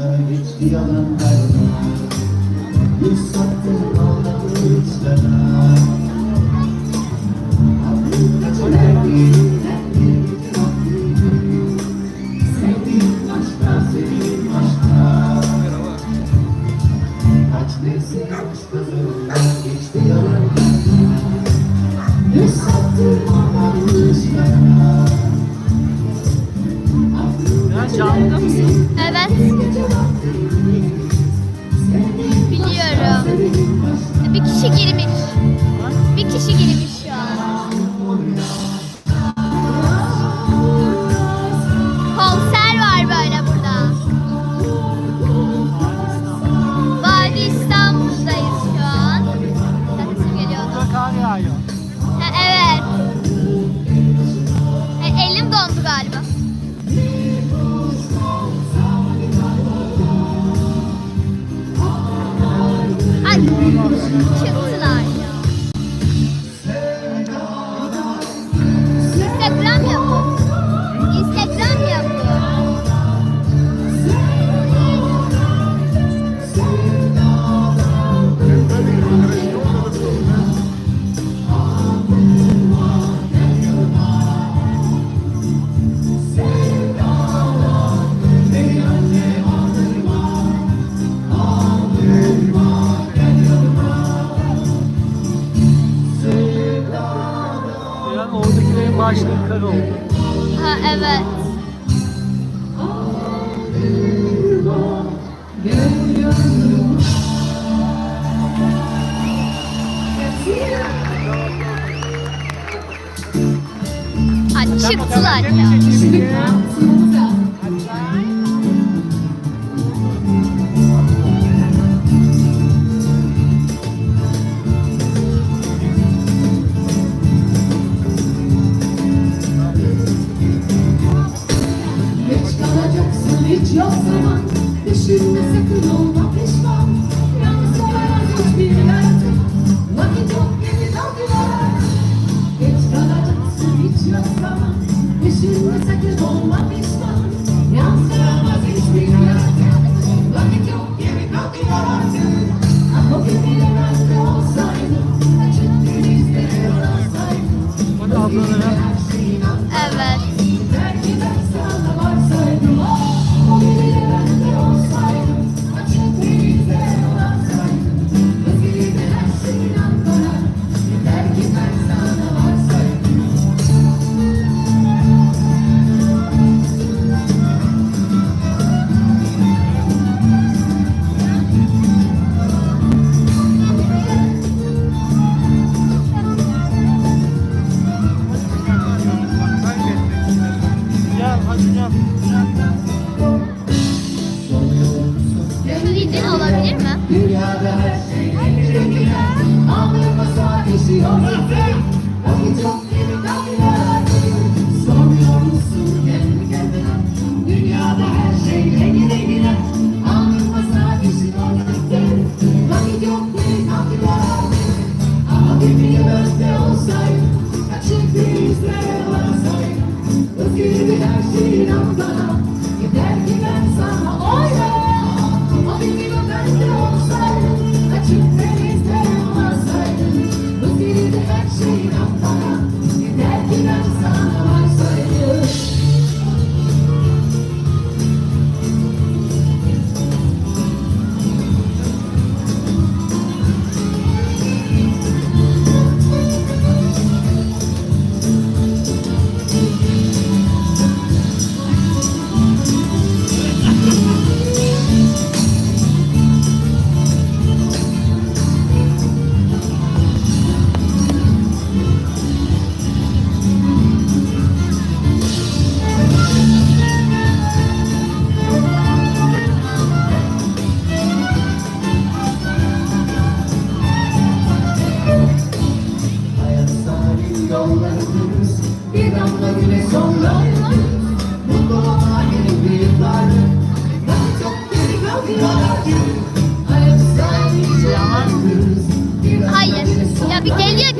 geçti yalan Bir sattım ağladı içlere Habib kaçırdı elinden bir bütün aklıydı Sevdiğim aşkta, sevdiğim 铁路。Ağaçlı kar oldu. Ha evet. Açıktılar ya. Brasil!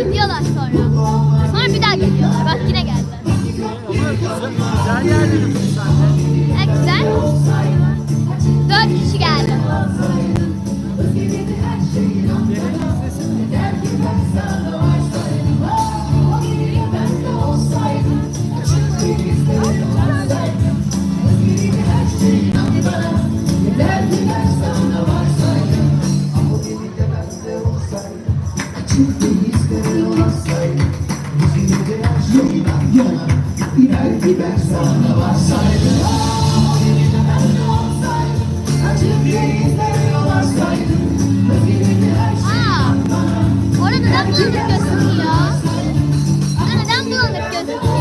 뛰어났어요. belki sana varsaydım Belki Orada neden bulanık gözüküyor? Orada neden bulanık gözüküyor?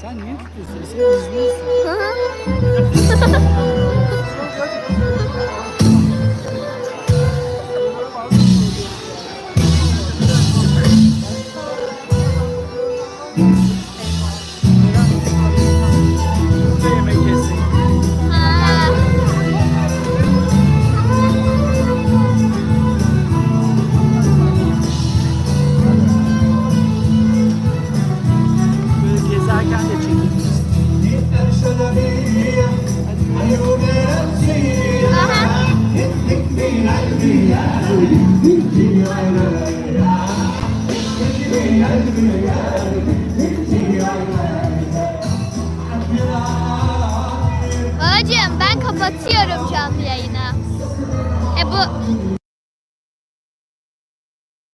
Sen niye tutuyorsun? Babacığım ben kapatıyorum canlı yayını. E bu